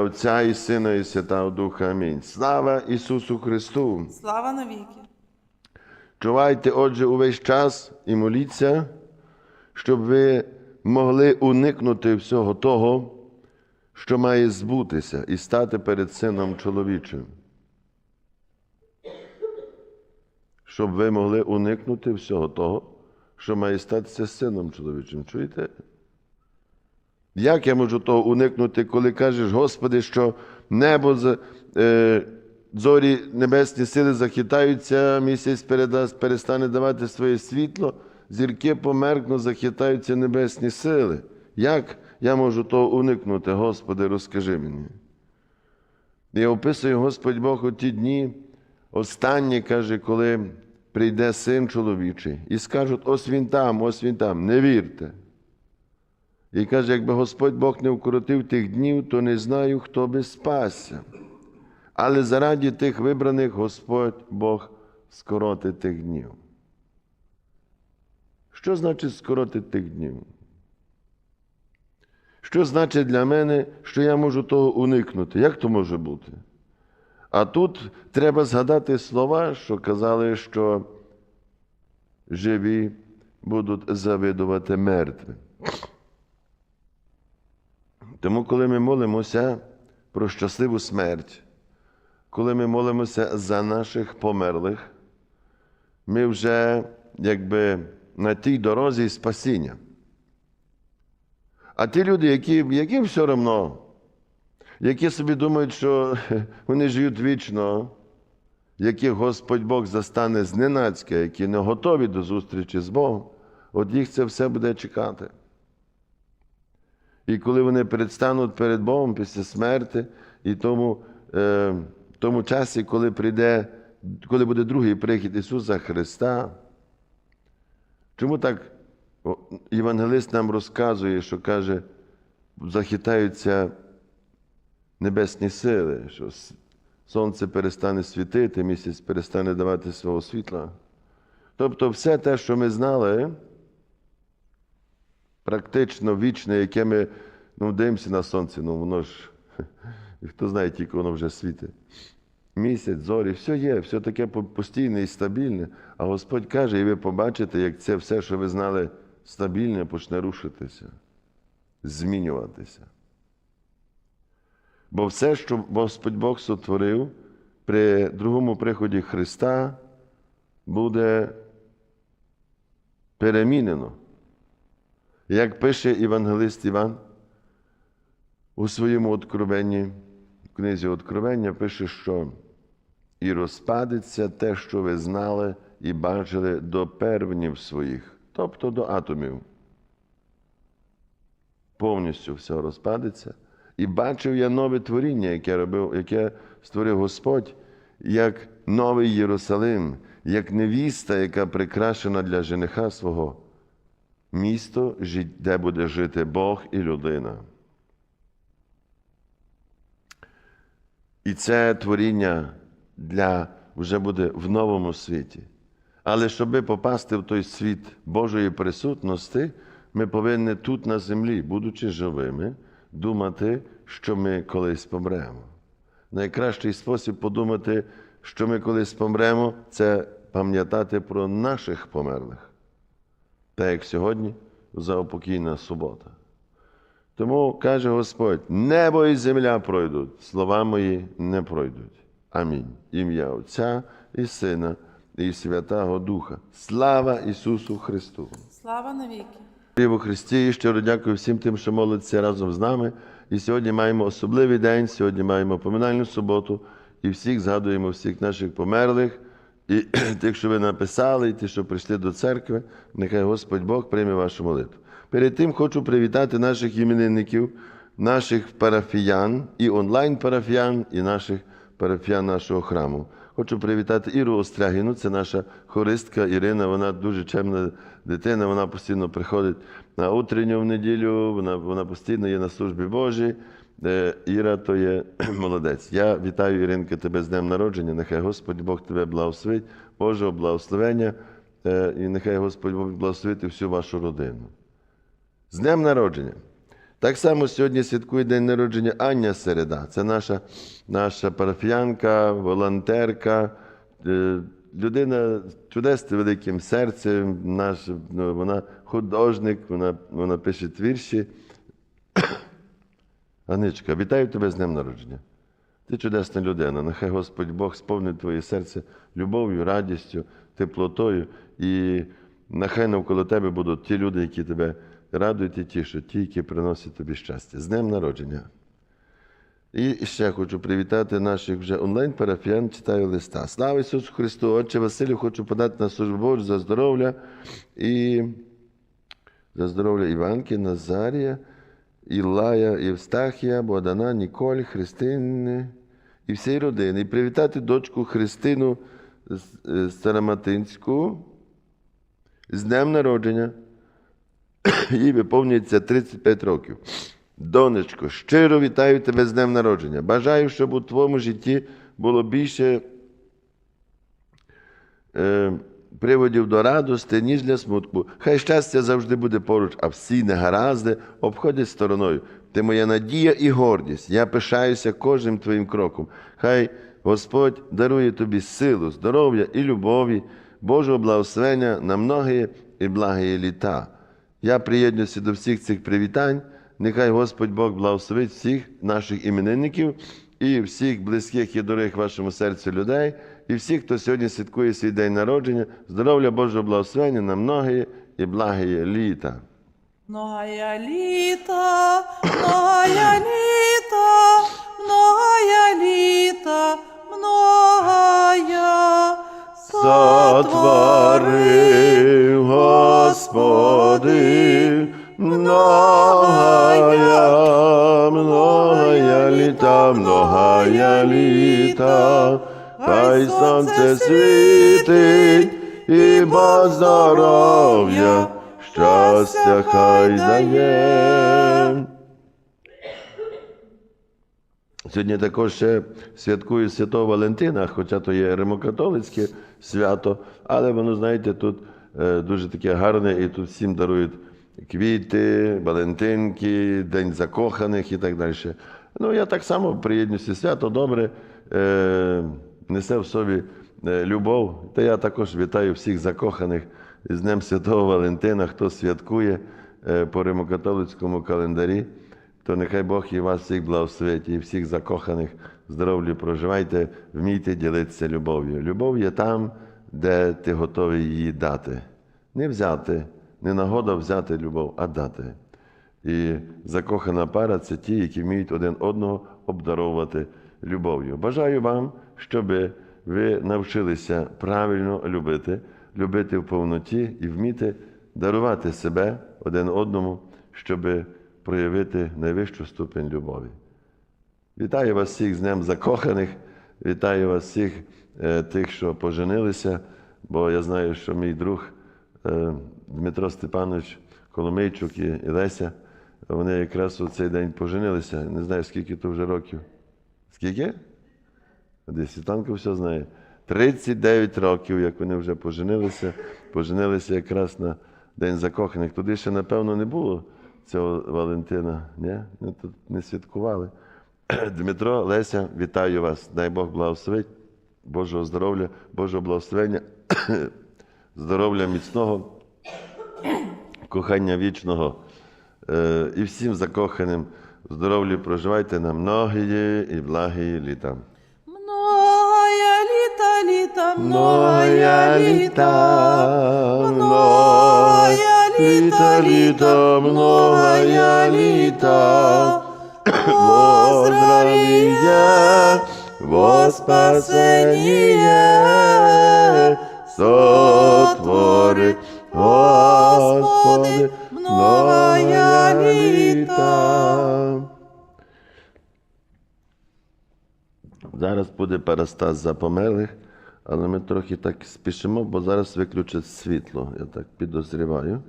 Отця і Сина, і Святого Духа. Амінь. Слава Ісусу Христу! Слава навіки. Чувайте, отже, увесь час і моліться, щоб ви могли уникнути всього того, що має збутися, і стати перед Сином чоловічим. Щоб ви могли уникнути всього того, що має статися сином чоловічим. Чуєте? Як я можу того уникнути, коли кажеш, Господи, що небо е, зорі небесні сили захитаються, місяць передасть, перестане давати своє світло, зірки померкнуть, захитаються небесні сили. Як я можу того уникнути, Господи, розкажи мені. І описує Господь Бог у ті дні, останні, каже, коли прийде син чоловічий, і скажуть, ось він там, ось він там, не вірте. І каже, якби Господь Бог не вкоротив тих днів, то не знаю, хто би спасся. Але заради тих вибраних Господь Бог скоротить тих днів. Що значить скоротити тих днів? Що значить для мене, що я можу того уникнути? Як то може бути? А тут треба згадати слова, що казали, що живі будуть завидувати мертвим. Тому, коли ми молимося про щасливу смерть, коли ми молимося за наших померлих, ми вже якби на тій дорозі спасіння. А ті люди, які, яким все одно, які собі думають, що вони живуть вічно, яких Господь Бог застане зненацька, які не готові до зустрічі з Богом, от їх це все буде чекати. І коли вони предстануть перед Богом після смерти, і тому, е, тому часі, коли прийде, коли буде другий прихід Ісуса Христа, чому так євангелист нам розказує, що каже, захитаються небесні сили, що сонце перестане світити, місяць перестане давати свого світла. Тобто все те, що ми знали, практично вічне, яке ми ну, дивимося на сонце, ну воно ж, хто знає, тільки воно вже світить. Місяць, зорі, все є, все таке постійне і стабільне. А Господь каже, і ви побачите, як це все, що ви знали, стабільне, почне рушитися, змінюватися. Бо все, що Господь Бог сотворив при другому приході Христа, буде перемінено. Як пише Євангелист Іван у своєму откровенні, в книзі Откровення пише, що і розпадеться те, що ви знали і бачили до первнів своїх, тобто до атомів. Повністю все розпадеться. І бачив я нове творіння, яке робив, яке створив Господь, як новий Єрусалим, як невіста, яка прикрашена для жениха свого місто, де буде жити Бог і людина. І це творіння для вже буде в новому світі. Але щоб попасти в той світ Божої присутності, ми повинні тут на землі, будучи живими, думати, що ми колись помремо. Найкращий спосіб подумати, що ми колись помремо, це пам'ятати про наших померлих так як сьогодні заопокійна субота. Тому каже Господь: небо і земля пройдуть, слова мої не пройдуть. Амінь. Ім'я Отця і Сина, і Святого Духа. Слава Ісусу Христу! Слава навіки. Дякую Христі і щиро дякую всім тим, що молиться разом з нами. І сьогодні маємо особливий день, сьогодні маємо поминальну суботу, і всіх згадуємо всіх наших померлих, і тих, що ви написали, і ті, що прийшли до церкви. Нехай Господь Бог прийме вашу молитву. Перед тим хочу привітати наших іменинників, наших парафіян, і онлайн-парафіян, і наших парафіян нашого храму. Хочу привітати Іру Острягіну, це наша хористка Ірина. Вона дуже чемна дитина. Вона постійно приходить на утренню в неділю. Вона, вона постійно є на службі Божій. Е, Іра то є молодець. Я вітаю Іринка тебе з днем народження. Нехай Господь Бог тебе благословить, Божого благословення, е, і нехай Господь Бог благословить всю вашу родину. З днем народження! Так само сьогодні святкує день народження Аня Середа. Це наша, наша парафіянка, волонтерка, е, людина з чудесним великим серцем. Наш, ну, вона художник, вона, вона пише вірші. Аничка, вітаю тебе з днем народження. Ти чудесна людина. Нехай Господь Бог сповнить твоє серце любов'ю, радістю, теплотою. І нехай навколо тебе будуть ті люди, які тебе радують і тішать, ті, які приносять тобі щастя. З днем народження. І ще хочу привітати наших вже онлайн-парафіян, читаю листа. Слава Ісусу Христу! Отче Василю, хочу подати на службу Божу за здоров'я і за здоров'я Іванки, Назарія, Ілая, Євстахія, Богдана, Ніколь, Христини і всієї родини. І привітати дочку Христину е, Староматинську з днем народження. Їй виповнюється 35 років. Донечко, щиро вітаю тебе з днем народження. Бажаю, щоб у твоєму житті було більше е, приводів до радости, ніж для смутку. Хай щастя завжди буде поруч, а всі негаразди обходять стороною. Ти моя надія і гордість. Я пишаюся кожним твоїм кроком. Хай Господь дарує тобі силу, здоров'я і любові, Божого благословення на многі і благі літа. Я приєднуюся до всіх цих привітань. Нехай Господь Бог благословить всіх наших іменинників і всіх близьких і дорогих вашому серцю людей, і всіх, хто сьогодні святкує свій день народження, здоров'я Божого благословення на многі і благі літа. Многая літа, многая літа, многая літа, многая Сотворив Господи, многая, многая літа, многая літа, хай сонце світить і здоров'я, щастя хай дає. Сьогодні також ще святкую Святого Валентина, хоча то є римокатолицьке свято, але воно, знаєте, тут е, дуже таке гарне, і тут всім дарують квіти, Валентинки, День закоханих і так далі. Ну, я так само приєднуюся свято добре, е, несе в собі е, любов. Та я також вітаю всіх закоханих з Днем Святого Валентина, хто святкує е, по римокатолицькому календарі то нехай Бог і вас всіх благословить, і всіх закоханих здоров'я проживайте, вмійте ділитися любов'ю. Любов є там, де ти готовий її дати. Не взяти, не нагода взяти любов, а дати. І закохана пара це ті, які вміють один одного обдаровувати любов'ю. Бажаю вам, щоб ви навчилися правильно любити, любити в повноті і вміти дарувати себе один одному, щоб проявити найвищу ступень любові. Вітаю вас всіх з Днем закоханих, вітаю вас всіх е, тих, що поженилися, бо я знаю, що мій друг е, Дмитро Степанович Коломийчук і і Леся, вони якраз у цей день поженилися. Не знаю, скільки то вже років. Скільки? Десь Світанко все знає. 39 років, як вони вже поженилися, поженилися якраз на День закоханих. Туди ще, напевно, не було цього Валентина. Ні? Ми тут не святкували. Дмитро, Леся, вітаю вас. Дай Бог благословить, Божого здоров'я, Божого благословення, здоров'я міцного, кохання вічного. Е, І всім закоханим здоров'я проживайте на многії і благі літа. Многая літа, літа, многая літа, літа, многая літа, літа. Во здравие, во спасение, сотвори, Господи, многая літа. Зараз буде парастаз за померлих, але ми трохи так спішимо, бо зараз виключать світло. Я так підозріваю.